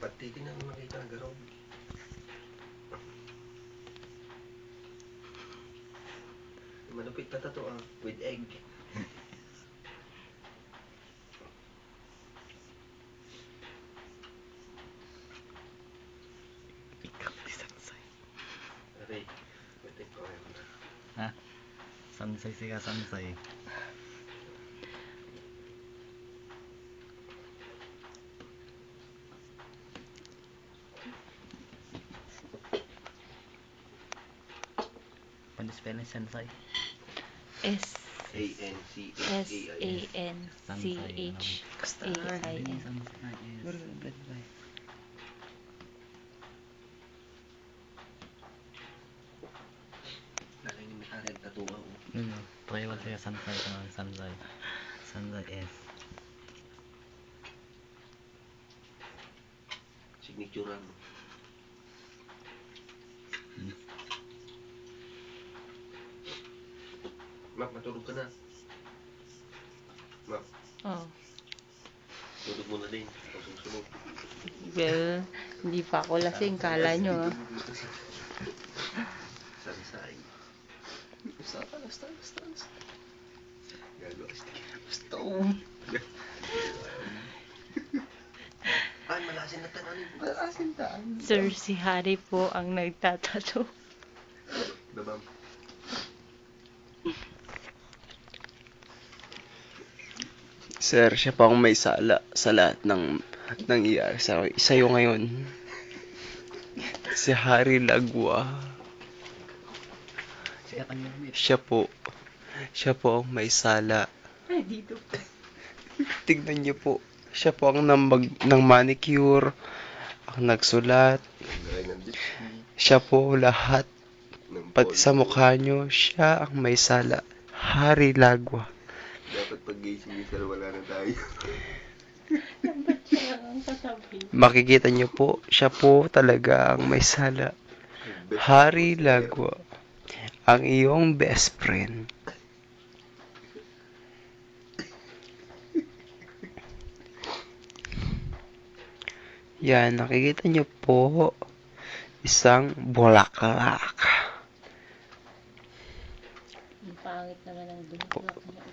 Pati din ang makita ng garong. Malupit na tato ah, with egg. Aray, pwede ko. Ha? Sansay siya sansay. I Hindi, N. sansay is- Lalay ni Mitari ang tattoo ah. oh. Hmm, mo siya sansay ka ng sansay. Sansay is. Signature ah. Mak, matulog ka na. Mak, Oh. tulog mo na din. Tapos susunod. Well, hindi pa ako lasing. Kala nyo ah. Sansay. Basta, basta, basta, basta. Gago. Basta. Ay, malasin na tananin. Malasin taan. Sir, si Harry po ang nagtatato. Dabam. Sir, siya pa ang may sala sa lahat ng nangyayari sa sa'yo ngayon. Si Harry Lagwa. Siya po. Siya po ang may sala. Ay, dito. Tignan niyo po. Siya po ang namag, ng manicure, ang nagsulat. Ng. Siya po lahat. Ng Pati sa mukha niyo, siya ang may sala. Harry Lagwa. Dapat pag gising sir, wala na tayo. Ba't siya ang katabi? Makikita niyo po, siya po talaga ang may sala. Harry Lagwa. Ang iyong best friend. Yan, nakikita niyo po isang bulaklak. Ang pangit naman ang bulaklak.